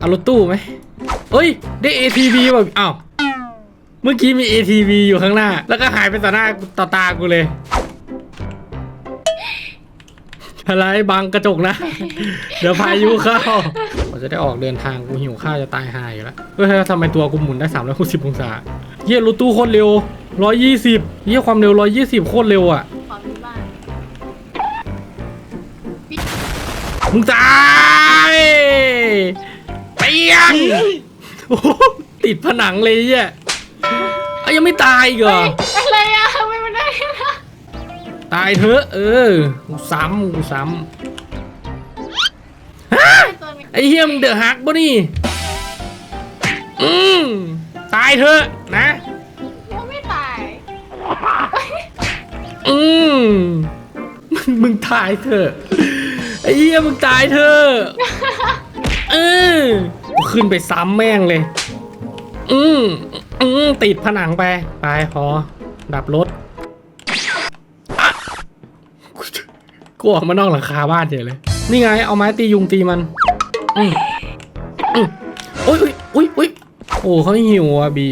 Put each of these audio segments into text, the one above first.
เอารถตู้ไหมเอ้ย ได้ ATV แบบอ้าวเมื่อกี้มี ATV อยู่ข้างหน้า แล้วก็หายไปต่อหน้ากูต่อตากูเลย อะไรบังกระจกนะ เดี๋ยวพายุเข้าเราจะได้ออกเดินทางกูหิวข้าวจะตายหายอยู่แล้วเฮ้ยทำไมตัวกูหมุนได้360องศาเยี่ยรถตู้โคตรเร็ว 120 เยี่ยความเร็ว 120 โคตรเร็วอะขอที่บ้านมึงตายเปียงโอ้โหติดผนังเลยเยี่ยเอ้ยยังไม่ตายอีกเหรอ อะไรอะไม่มาได้นะตายเถอะเออกูซ้ำกูซ้ำฮะตัวนี้ไอ้เฮียมึงเดือดฮักบ่นี่ อืมตายเถอะนะ ยังไม่ตายอืมมึงมึงตายเถอะไอ้เหี้ยมึงตายเถอะเออกู ขึ้นไปซ้ำแม่งเลย อืมอืมติดผนังไป ไปพอ ดับรถอะกูกูออกมานอกหลังคาบ้านเฉยเลย นี่ไง เอาไม้ตียุงตีมันอืมอืมอุ้ยอุ้ยอุ้ยอุ้ยโอ้เขาหิวอะบี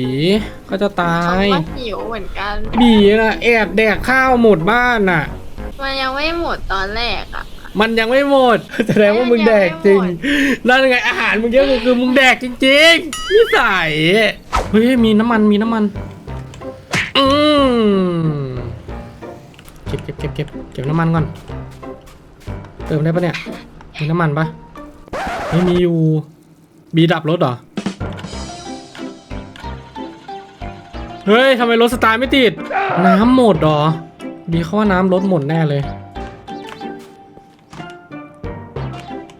เขาจะตาเขาย ก็หิวเหมือนกัน บีน่ะแอบแดกข้าวหมดบ้านน่ะ มันยังไม่หมดตอนแรกอะ มันยังไม่หมดแสดงว่ามึงแดกจริง นั่นไงอาหารมึงเยอะกว่าคือมึงแดกจริงๆนิสัยเฮ้ยมีน้ำมันมีน้ำมัน อืมเก็บเก็บเก็บเก็บเก็บน้ำมันก่อน เติมได้ปะเนี่ย มีน้ำมันปะไม่มีอยู่ บีดับรถเหรอ เฮ้ยทำไมรถสตาร์ทไม่ติด น้ำหมดเหรอ บีเขาว่าน้ำรถหมดแน่เลย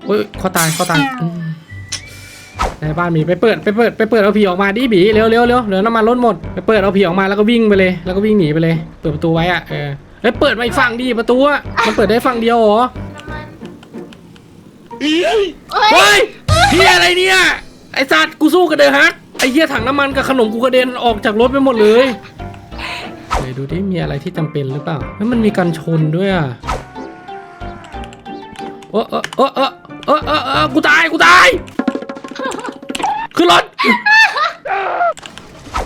เฮ้ยเขาตายเขาตายอืมในบ้านมีไปเปิดไปเปิดไปเปิดเอาผีออกมาดิบีเร็วเร็วเร็วเดี๋ยวน้ำมันลดหมดไปเปิดเอาผีออกมาแล้วก็วิ่งไปเลยแล้วก็วิ่งหนีไปเลย เปิดประตูไว้อะเออเฮ้ยเปิดมาอีกฝั่งดิประตูอะมันเปิดได้ฝั่งเดียวเหรอน้ำมันเฮ้ยเฮ้ยเฮียอะไรเนี่ยไอสัตว์กูสู้กับเดอะฮักไอเฮียถังน้ำมันกับขนมกูกระเด็นออกจากรถไปหมดเลยเดี๋ยวดูดิมีอะไรที่จำเป็นหรือเปล่าเฮ้ยมันมีกันชนด้วยอะเออเออเออ เออเออเออเออกูตายกูตายขึ้นรถ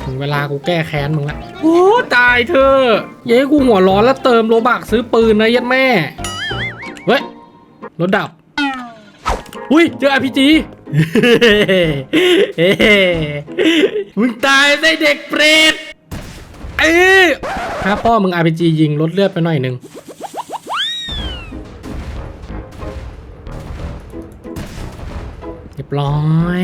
ถึงเวลากูแก้แค้นมึงละโอ้ตายเธอะอย้ายกูหัวร้อนแล้วเติมโลบักซื้อปืนนะยัดแม่เฮ้ยรถดับอุ้ยเจอ RPG มึงตายได้เด็กเปรตเอ้ยถ้าพ่อมึง RPG ยิงลดเลือดไปหน่อยหนึ่ง เรียบร้อย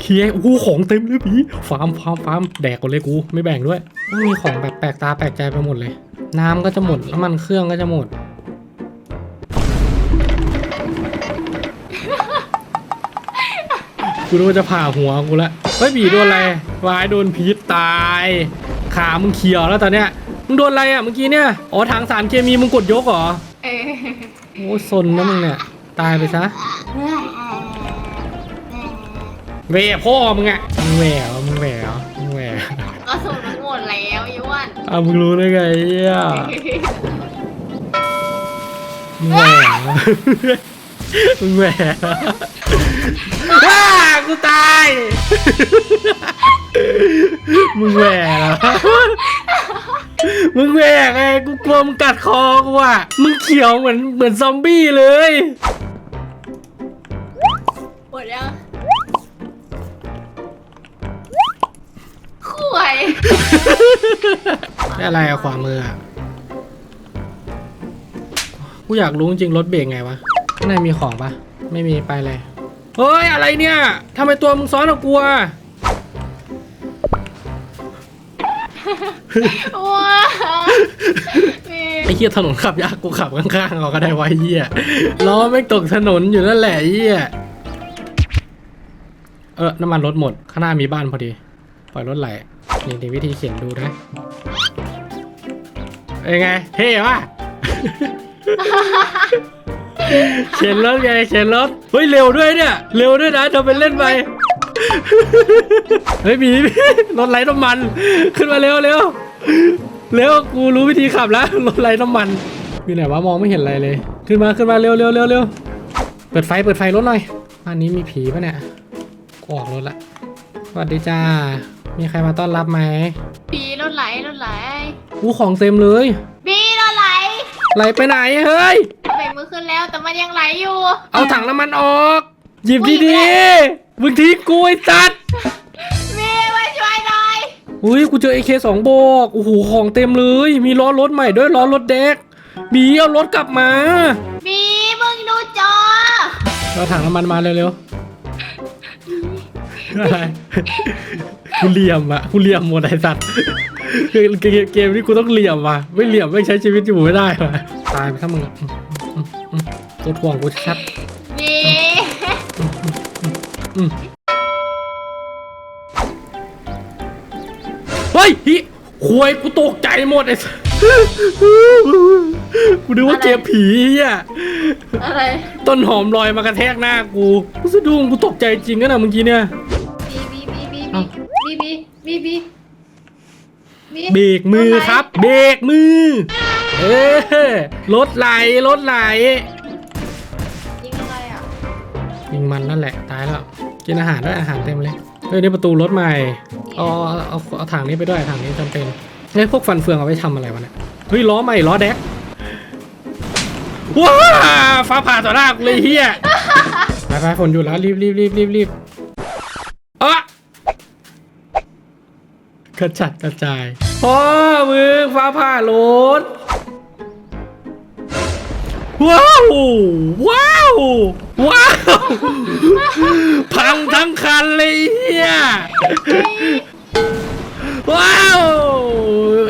เคลียร์โอ้โหของเต็มเลยพี่ฟาร์มฟาร์มฟาร์มแดกก่อนเลยกูไม่แบ่งด้วยมันมีของแบบแปลกตาแปลกใจไปหมดเลย น้ำก็จะหมดน้ำมันเครื่องก็จะหมดกูรู้ว่าจะผ่าหัวกูละเฮ้ยบีโดนอะไรวายโดนพิษตาย ขามึงเขียวแล้วตอนเนี้ยมึงโดนอะไรอะเมื่อกี้เนี่ยอ๋อถังสารเคมีมึงกดยกเหรอเออโอ้ซนนะมึงเนี่ยตายไปซะ แหวพ่อมึงอะมึงแหววมึงแหววมึงแหววกระสุนมันหมดแล้วยวนอ้าวมึงรู้ได้ไงเหี้ยมึงแหววมึงแหววว้ากูตาย มึงแหววมึงแหวกไงกูกลัวมึงกัดคอกูอะมึงเขียวเหมือนเหมือนซอมบี้เลย หมดยังข่ว ได้อะไรอะขวามืออะกูอยากรู้จริงๆรถเบรกไงวะข้างในมีของปะไม่มีไปเลย เฮ้ย อะไรเนี่ยทำไมตัวมึงซ้อนกับกูอะว้าไอ้เหี้ยถนนขับยากกูขับข้างๆเอาก็ได้ไวะไอ้เหี้ยล้อไม่ตกถนนอยู่นั่นแหละไอ้เหี้ยเออน้ำมันรถหมด ข้างหน้ามีบ้านพอดี ปล่อยรถไหล นี่นี่วิธีเขียนดูนะเอ้ยไงเท่ปะเขียนรถไงเขียนรถเฮ้ยเร็วด้วยเนี่ย เร็วด้วยนะทำเป็นเล่นไปเฮ้ยมีรถไร้น้ำมัน ขึ้นมาเร็วเร็วเร็วกูรู้วิธีขับแล้วรถไร้น้ำมันมีไหนวะมองไม่เห็นอะไรเลย ขึ้นมาขึ้นมาเร็วเร็วเร็วเร็วเปิดไฟเปิดไฟรถหน่อยบ้านนี้มีผีปะเนี่ยกูออกรถละสวัสดีจ้า มีใครมาต้อนรับไหมบีรถไหลรถไหลกูของเต็มเลย บีรถไหลไหลไปไหนเฮ้ย เบรกมือขึ้นแล้วแต่มันยังไหลอยู่ เอาถังน้ำมันออก หยิบอุ๊ยดีไม่ได้ๆมึงทิ้งกูไอ้สัตว์บีมาช่วยหน่อยอุ้ยกูเจอ AK สองบอกโอ้โหของเต็มเลย มีล้อรถใหม่ด้วยล้อรถเด็กบีเอารถกลับมา บีมึงดูจอเอาถังน้ำมันมาเร็วๆอะไร กูเหลี่ยมอะกูเหลี่ยมหมดไอ้สัตว์เกมเกมเกมนี้กูต้องเหลี่ยมว่ะไม่เหลี่ยมไม่ใช้ชีวิตอยู่ไม่ได้ว่ะตายไปถ้ามึงอะอืมอืมอืมตัวถ่วงกูชัดบีอืมเฮ้ยฮิควยกูตกใจหมดไอ้สัสกูนึกว่าเกมผีอะอะไร ต้นหอมลอยมากระแทกหน้ากูกูสะดุ้งกูตกใจจริงนะนะเมื่อกี้เนี่ยบีบีบีบีเอ้า บีบีบีบีบีเบรกมือครับเบรกมือ เออรถไหลรถไหลยิงอะไรอะยิงมันนั่นแหละตายแล้วกินอาหารด้วยอาหารเต็มเลยเฮ้ยนี่ประตูรถใหม่เอาเอาเอาเอาถังนี้ไปด้วยถังนี้จำเป็นเฮ้ยพวกฟันเฟืองเอาไว้ทำอะไรวะเนี่ยเฮ้ยล้อใหม่ล้อแดกว้าฟ้าผ่าต่อหน้ากูเลยเฮียไปไปฝนอยู่แล้วรีบรีบรีบรีบรีบอะ กระจัดกระจายพ่อมึงฟ้าผ่ารถว้าว ว้าว ว้าว พังทั้งคันเลยเฮียว้าว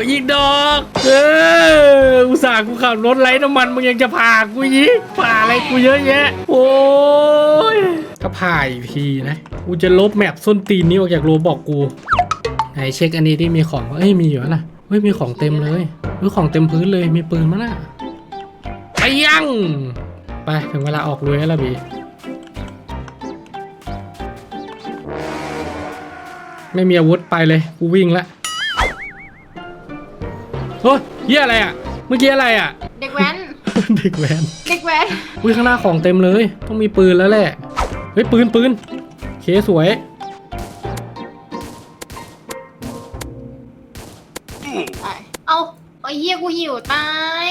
อีกดอก เออ อุตส่าห์กูขับรถไร้น้ำมันมึงยังจะผ่ากูยีกผ่าอะไรกูเยอะแยะ โอ้ยก็ผ่าอีกทีนะ กูจะลบแมปส้นตีนนี้ออกจากโรบอกกู ไหนเช็คอันนี้ที่มีของเอ้ยมีอยู่นะเฮ้ยมีของเต็มเลยเฮ้ยของเต็มพื้นเลยมีปืนมั้ยน่ะไปยังไปถึงเวลาออกรวยแล้วล่ะบีไม่มีอาวุธไปเลยกูวิ่งละโอ้ยเหี้ยอะไรอะเมื่อกี้อะไรอะ เด็กแว้น เด็กแว้นเด็กแว้นอุ้ยข้างหน้าของเต็มเลย ต้องมีปืนแล้วแหละ เฮ้ยปืนปืนเคสวย กูหิวตาย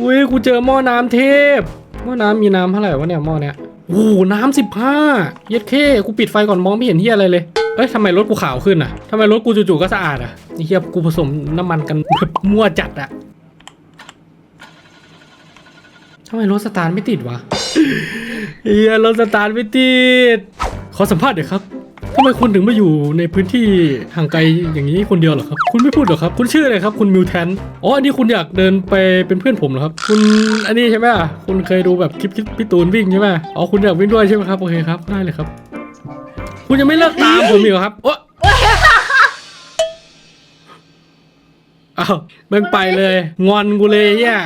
อุ้ยกูเจอหม้อน้ำเทพ หม้อน้ำมีน้ำเท่าไหร่วะเนี่ยหม้อเนี้ยโอ้โหน้ำสิบห้าเย็ดเข้กูปิดไฟก่อนมองไม่เห็นเฮียอะไรเลย เอ้ยทำไมรถกูขาวขึ้นอะทำไมรถกูจู่ๆก็สะอาดอะไอ้เฮียกูผสมน้ำมันกันแบบมั่วจัดอะทำไมรถสตาร์ทไม่ติดวะเฮียรถสตาร์ทไม่ติด ขอสัมภาษณ์หน่อยครับ ทำไมคุณถึงมาอยู่ในพื้นที่ห่างไกลอย่างนี้คนเดียวเหรอครับ คุณไม่พูดเหรอครับ คุณชื่ออะไรครับคุณมิวแทนอ๋ออันนี้คุณอยากเดินไปเป็นเพื่อนผมเหรอครับ คุณอันนี้ใช่ไหมคุณเคยดูแบบคลิปพี่ตูนวิ่งใช่ไหมอ๋อคุณอยากวิ่งด้วยใช่ไหมครับโอเคครับได้เลยครับ คุณยังไม่เลิกตามผมอีกเหรอครับโอ๊ะอ้าวแม่งไปเลย งอนกูเลยเนี่ย